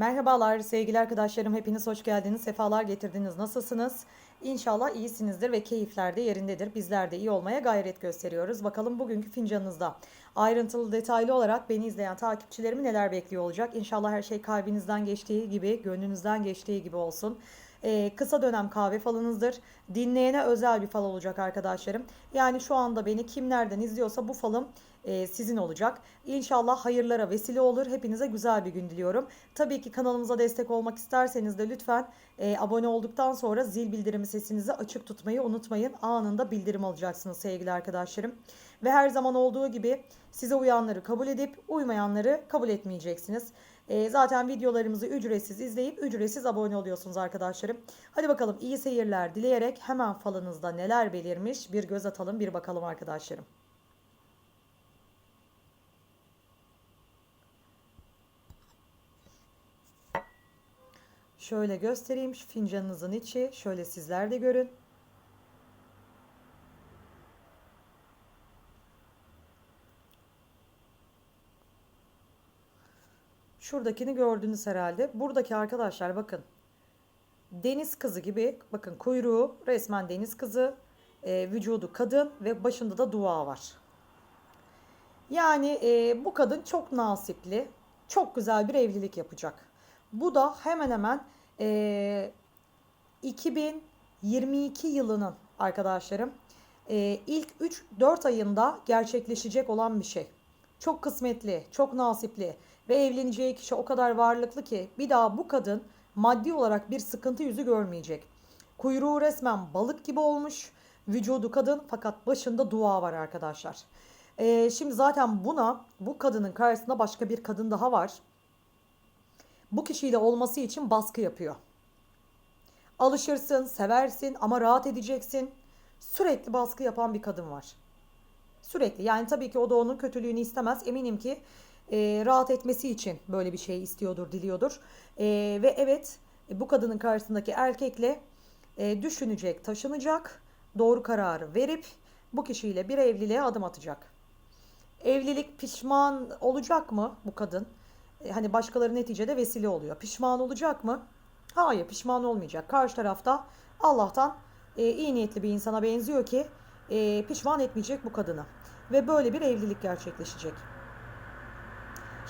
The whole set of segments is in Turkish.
Merhabalar sevgili arkadaşlarım hepiniz hoş geldiniz sefalar getirdiniz. Nasılsınız? İnşallah iyisinizdir ve keyifler de yerindedir. Bizler de iyi olmaya gayret gösteriyoruz. Bakalım bugünkü fincanınızda ayrıntılı detaylı olarak beni izleyen takipçilerimi neler bekliyor olacak? İnşallah her şey kalbinizden geçtiği gibi gönlünüzden geçtiği gibi olsun. Ee, kısa dönem kahve falınızdır. Dinleyene özel bir fal olacak arkadaşlarım. Yani şu anda beni kim nereden izliyorsa bu falım e, sizin olacak. İnşallah hayırlara vesile olur. Hepinize güzel bir gün diliyorum. Tabii ki kanalımıza destek olmak isterseniz de lütfen e, abone olduktan sonra zil bildirimi sesinizi açık tutmayı unutmayın. Anında bildirim alacaksınız sevgili arkadaşlarım. Ve her zaman olduğu gibi size uyanları kabul edip uymayanları kabul etmeyeceksiniz. E, zaten videolarımızı ücretsiz izleyip ücretsiz abone oluyorsunuz arkadaşlarım. Hadi bakalım iyi seyirler dileyerek hemen falınızda neler belirmiş bir göz atalım bir bakalım arkadaşlarım. Şöyle göstereyim şu fincanınızın içi. Şöyle sizler de görün. Şuradakini gördünüz herhalde. Buradaki arkadaşlar bakın. Deniz kızı gibi bakın kuyruğu resmen deniz kızı. E, vücudu kadın ve başında da dua var. Yani e, bu kadın çok nasipli. Çok güzel bir evlilik yapacak. Bu da hemen hemen e, 2022 yılının arkadaşlarım e, ilk 3-4 ayında gerçekleşecek olan bir şey. Çok kısmetli, çok nasipli ve evleneceği kişi o kadar varlıklı ki bir daha bu kadın maddi olarak bir sıkıntı yüzü görmeyecek. Kuyruğu resmen balık gibi olmuş. Vücudu kadın fakat başında dua var arkadaşlar. Ee, şimdi zaten buna bu kadının karşısında başka bir kadın daha var. Bu kişiyle olması için baskı yapıyor. Alışırsın, seversin ama rahat edeceksin. Sürekli baskı yapan bir kadın var. Sürekli yani tabii ki o da onun kötülüğünü istemez. Eminim ki e, rahat etmesi için böyle bir şey istiyordur, diliyordur. E, ve evet bu kadının karşısındaki erkekle e, düşünecek, taşınacak, doğru kararı verip bu kişiyle bir evliliğe adım atacak. Evlilik pişman olacak mı bu kadın? Hani başkaları neticede vesile oluyor. Pişman olacak mı? Hayır pişman olmayacak. Karşı tarafta Allah'tan e, iyi niyetli bir insana benziyor ki e, pişman etmeyecek bu kadını. Ve böyle bir evlilik gerçekleşecek.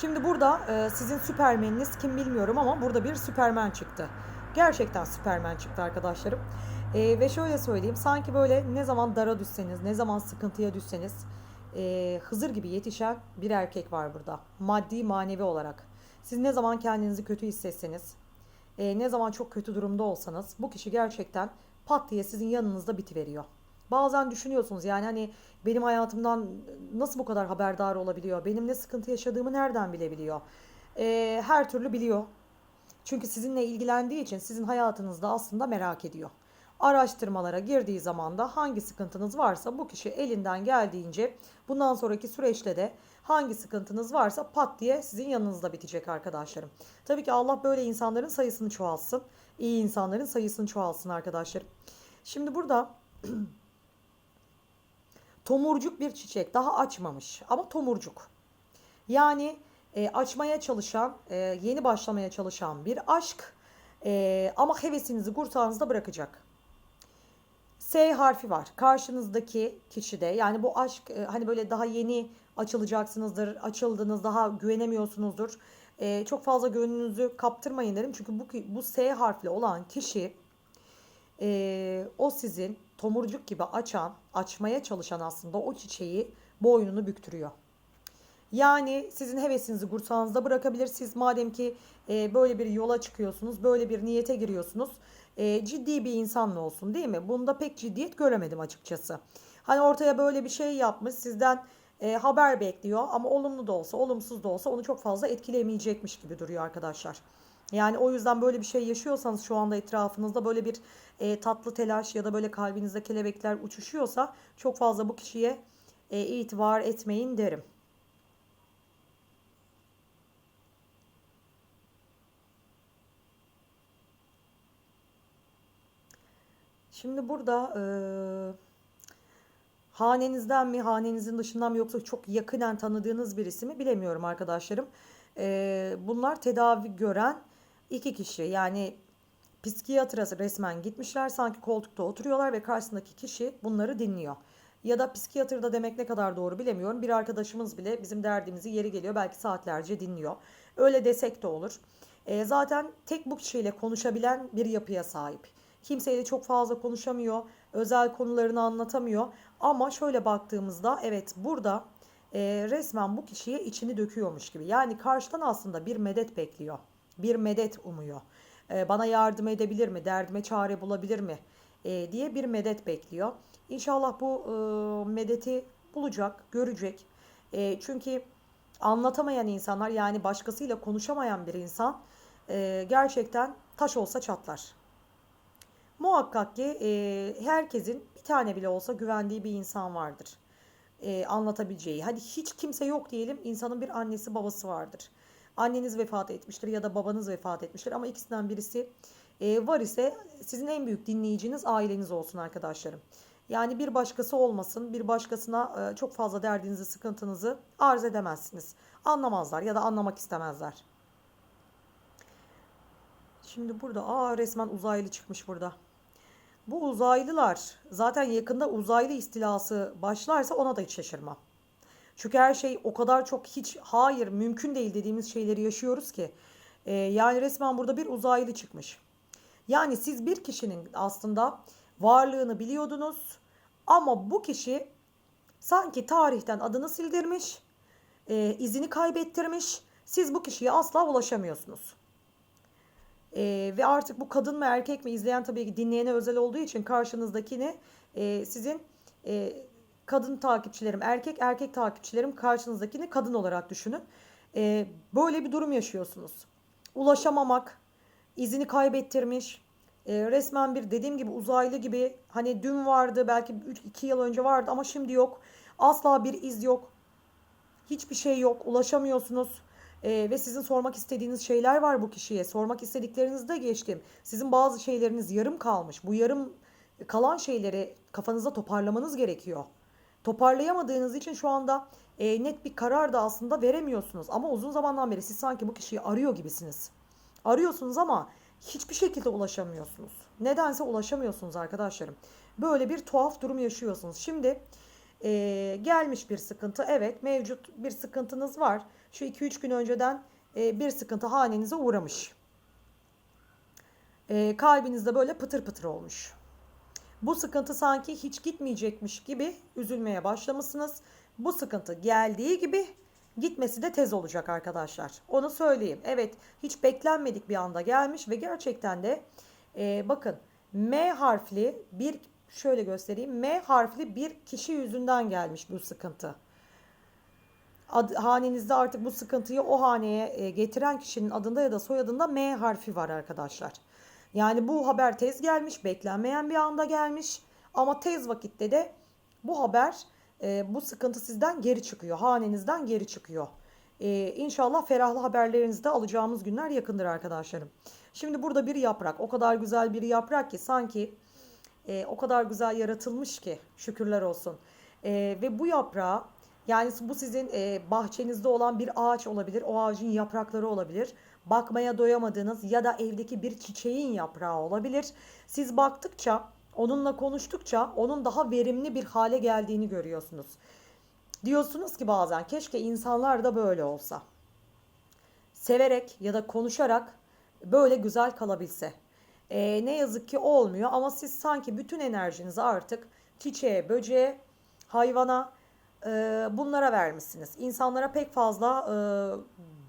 Şimdi burada e, sizin süpermeniniz kim bilmiyorum ama burada bir süpermen çıktı. Gerçekten süpermen çıktı arkadaşlarım. E, ve şöyle söyleyeyim sanki böyle ne zaman dara düşseniz ne zaman sıkıntıya düşseniz e, Hızır gibi yetişen bir erkek var burada. Maddi manevi olarak. Siz ne zaman kendinizi kötü hissetseniz e, ne zaman çok kötü durumda olsanız bu kişi gerçekten pat diye sizin yanınızda bitiveriyor. Bazen düşünüyorsunuz yani hani benim hayatımdan nasıl bu kadar haberdar olabiliyor? Benim ne sıkıntı yaşadığımı nereden bilebiliyor? E, her türlü biliyor. Çünkü sizinle ilgilendiği için sizin hayatınızda aslında merak ediyor. Araştırmalara girdiği zaman da hangi sıkıntınız varsa bu kişi elinden geldiğince bundan sonraki süreçte de hangi sıkıntınız varsa pat diye sizin yanınızda bitecek arkadaşlarım. Tabii ki Allah böyle insanların sayısını çoğalsın. İyi insanların sayısını çoğalsın arkadaşlarım. Şimdi burada tomurcuk bir çiçek daha açmamış ama tomurcuk. Yani e, açmaya çalışan, e, yeni başlamaya çalışan bir aşk e, ama hevesinizi kursağınızda bırakacak. S harfi var. Karşınızdaki kişide yani bu aşk e, hani böyle daha yeni açılacaksınızdır, açıldınız, daha güvenemiyorsunuzdur. E, çok fazla gönlünüzü kaptırmayın derim. Çünkü bu, bu S harfli olan kişi e, o sizin tomurcuk gibi açan, açmaya çalışan aslında o çiçeği boynunu büktürüyor. Yani sizin hevesinizi kursağınızda bırakabilir. Siz madem ki e, böyle bir yola çıkıyorsunuz, böyle bir niyete giriyorsunuz, e, ciddi bir insan mı olsun değil mi? Bunda pek ciddiyet göremedim açıkçası. Hani ortaya böyle bir şey yapmış, sizden e, haber bekliyor ama olumlu da olsa, olumsuz da olsa onu çok fazla etkilemeyecekmiş gibi duruyor arkadaşlar. Yani o yüzden böyle bir şey yaşıyorsanız şu anda etrafınızda böyle bir e, tatlı telaş ya da böyle kalbinizde kelebekler uçuşuyorsa çok fazla bu kişiye e, itibar etmeyin derim. Şimdi burada e, hanenizden mi, hanenizin dışından mı yoksa çok yakinen tanıdığınız birisi mi bilemiyorum arkadaşlarım. E, bunlar tedavi gören iki kişi yani psikiyatra resmen gitmişler sanki koltukta oturuyorlar ve karşısındaki kişi bunları dinliyor. Ya da psikiyatrda demek ne kadar doğru bilemiyorum. Bir arkadaşımız bile bizim derdimizi yeri geliyor belki saatlerce dinliyor. Öyle desek de olur. E, zaten tek bu kişiyle konuşabilen bir yapıya sahip. Kimseyle çok fazla konuşamıyor, özel konularını anlatamıyor. Ama şöyle baktığımızda evet burada e, resmen bu kişiye içini döküyormuş gibi. Yani karşıdan aslında bir medet bekliyor, bir medet umuyor. E, bana yardım edebilir mi, derdime çare bulabilir mi e, diye bir medet bekliyor. İnşallah bu e, medeti bulacak, görecek. E, çünkü anlatamayan insanlar yani başkasıyla konuşamayan bir insan e, gerçekten taş olsa çatlar. Muhakkak ki e, herkesin bir tane bile olsa güvendiği bir insan vardır. E, anlatabileceği. Hadi hiç kimse yok diyelim insanın bir annesi babası vardır. Anneniz vefat etmiştir ya da babanız vefat etmiştir ama ikisinden birisi e, var ise sizin en büyük dinleyiciniz aileniz olsun arkadaşlarım. Yani bir başkası olmasın, bir başkasına e, çok fazla derdinizi, sıkıntınızı arz edemezsiniz. Anlamazlar ya da anlamak istemezler. Şimdi burada aa resmen uzaylı çıkmış burada. Bu uzaylılar zaten yakında uzaylı istilası başlarsa ona da hiç şaşırmam. Çünkü her şey o kadar çok hiç hayır mümkün değil dediğimiz şeyleri yaşıyoruz ki. E, yani resmen burada bir uzaylı çıkmış. Yani siz bir kişinin aslında varlığını biliyordunuz ama bu kişi sanki tarihten adını sildirmiş, e, izini kaybettirmiş. Siz bu kişiye asla ulaşamıyorsunuz. E, ve artık bu kadın mı erkek mi izleyen tabii ki dinleyene özel olduğu için karşınızdakini e, sizin e, kadın takipçilerim erkek erkek takipçilerim karşınızdakini kadın olarak düşünün. E, böyle bir durum yaşıyorsunuz. Ulaşamamak, izini kaybettirmiş, e, resmen bir dediğim gibi uzaylı gibi hani dün vardı belki 2 yıl önce vardı ama şimdi yok. Asla bir iz yok. Hiçbir şey yok. Ulaşamıyorsunuz. E, ve sizin sormak istediğiniz şeyler var bu kişiye. Sormak istediklerinizi de geçtim. Sizin bazı şeyleriniz yarım kalmış. Bu yarım kalan şeyleri kafanızda toparlamanız gerekiyor. Toparlayamadığınız için şu anda e, net bir karar da aslında veremiyorsunuz. Ama uzun zamandan beri siz sanki bu kişiyi arıyor gibisiniz. Arıyorsunuz ama hiçbir şekilde ulaşamıyorsunuz. Nedense ulaşamıyorsunuz arkadaşlarım. Böyle bir tuhaf durum yaşıyorsunuz. Şimdi e, gelmiş bir sıkıntı. Evet mevcut bir sıkıntınız var. Şu 2-3 gün önceden e, bir sıkıntı hanenize uğramış. E, kalbinizde böyle pıtır pıtır olmuş. Bu sıkıntı sanki hiç gitmeyecekmiş gibi üzülmeye başlamışsınız. Bu sıkıntı geldiği gibi gitmesi de tez olacak arkadaşlar. Onu söyleyeyim. Evet hiç beklenmedik bir anda gelmiş ve gerçekten de e, bakın M harfli bir şöyle göstereyim. M harfli bir kişi yüzünden gelmiş bu sıkıntı. Ad, hanenizde artık bu sıkıntıyı o haneye e, getiren kişinin adında ya da soyadında M harfi var arkadaşlar. Yani bu haber tez gelmiş, beklenmeyen bir anda gelmiş ama tez vakitte de bu haber e, bu sıkıntı sizden geri çıkıyor. Hanenizden geri çıkıyor. E, inşallah ferahlı haberlerinizi de alacağımız günler yakındır arkadaşlarım. Şimdi burada bir yaprak. O kadar güzel bir yaprak ki sanki e, o kadar güzel yaratılmış ki şükürler olsun. E, ve bu yaprağı yani bu sizin e, bahçenizde olan bir ağaç olabilir. O ağacın yaprakları olabilir. Bakmaya doyamadığınız ya da evdeki bir çiçeğin yaprağı olabilir. Siz baktıkça Onunla konuştukça onun daha verimli bir hale geldiğini görüyorsunuz. Diyorsunuz ki bazen keşke insanlar da böyle olsa. Severek ya da konuşarak böyle güzel kalabilse. Ee, ne yazık ki olmuyor ama siz sanki bütün enerjinizi artık çiçeğe, böceğe, hayvana e, bunlara vermişsiniz. İnsanlara pek fazla e,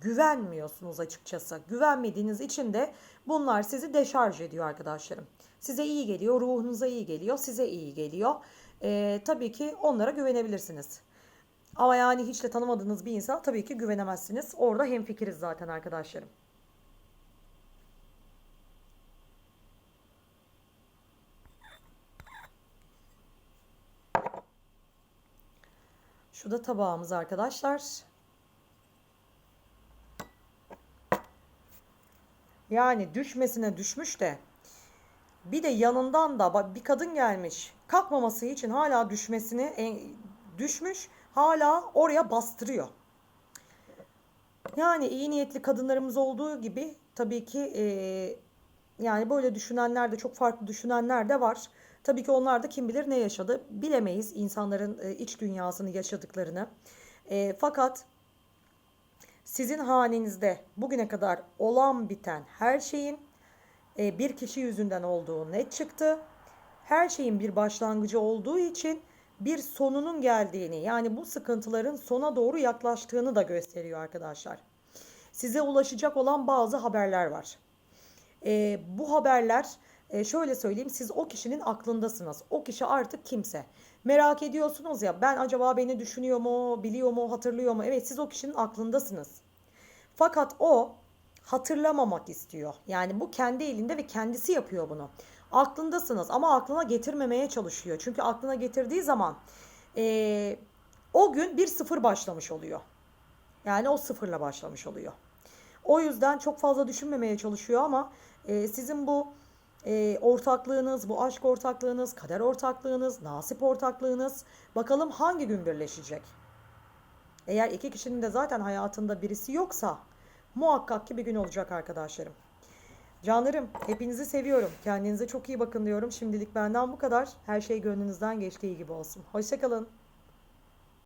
güvenmiyorsunuz açıkçası. Güvenmediğiniz için de bunlar sizi deşarj ediyor arkadaşlarım. Size iyi geliyor, ruhunuza iyi geliyor, size iyi geliyor. Ee, tabii ki onlara güvenebilirsiniz. Ama yani hiç de tanımadığınız bir insan tabii ki güvenemezsiniz. Orada hemfikiriz zaten arkadaşlarım. Şu da tabağımız arkadaşlar. Yani düşmesine düşmüş de bir de yanından da bir kadın gelmiş. Kalkmaması için hala düşmesini düşmüş. Hala oraya bastırıyor. Yani iyi niyetli kadınlarımız olduğu gibi tabii ki e, yani böyle düşünenler de çok farklı düşünenler de var. Tabii ki onlar da kim bilir ne yaşadı bilemeyiz insanların e, iç dünyasını yaşadıklarını. E, fakat sizin hanenizde bugüne kadar olan biten her şeyin e, bir kişi yüzünden olduğu net çıktı. Her şeyin bir başlangıcı olduğu için bir sonunun geldiğini yani bu sıkıntıların sona doğru yaklaştığını da gösteriyor arkadaşlar. Size ulaşacak olan bazı haberler var. E, bu haberler e, şöyle söyleyeyim siz o kişinin aklındasınız. O kişi artık kimse. Merak ediyorsunuz ya ben acaba beni düşünüyor mu, biliyor mu, hatırlıyor mu? Evet siz o kişinin aklındasınız. Fakat o hatırlamamak istiyor. Yani bu kendi elinde ve kendisi yapıyor bunu. Aklındasınız ama aklına getirmemeye çalışıyor. Çünkü aklına getirdiği zaman eee, o gün bir sıfır başlamış oluyor. Yani o sıfırla başlamış oluyor. O yüzden çok fazla düşünmemeye çalışıyor ama e, sizin bu e, ortaklığınız, bu aşk ortaklığınız, kader ortaklığınız, nasip ortaklığınız bakalım hangi gün birleşecek? Eğer iki kişinin de zaten hayatında birisi yoksa muhakkak ki bir gün olacak arkadaşlarım. Canlarım hepinizi seviyorum. Kendinize çok iyi bakın diyorum. Şimdilik benden bu kadar. Her şey gönlünüzden geçtiği gibi olsun. Hoşçakalın.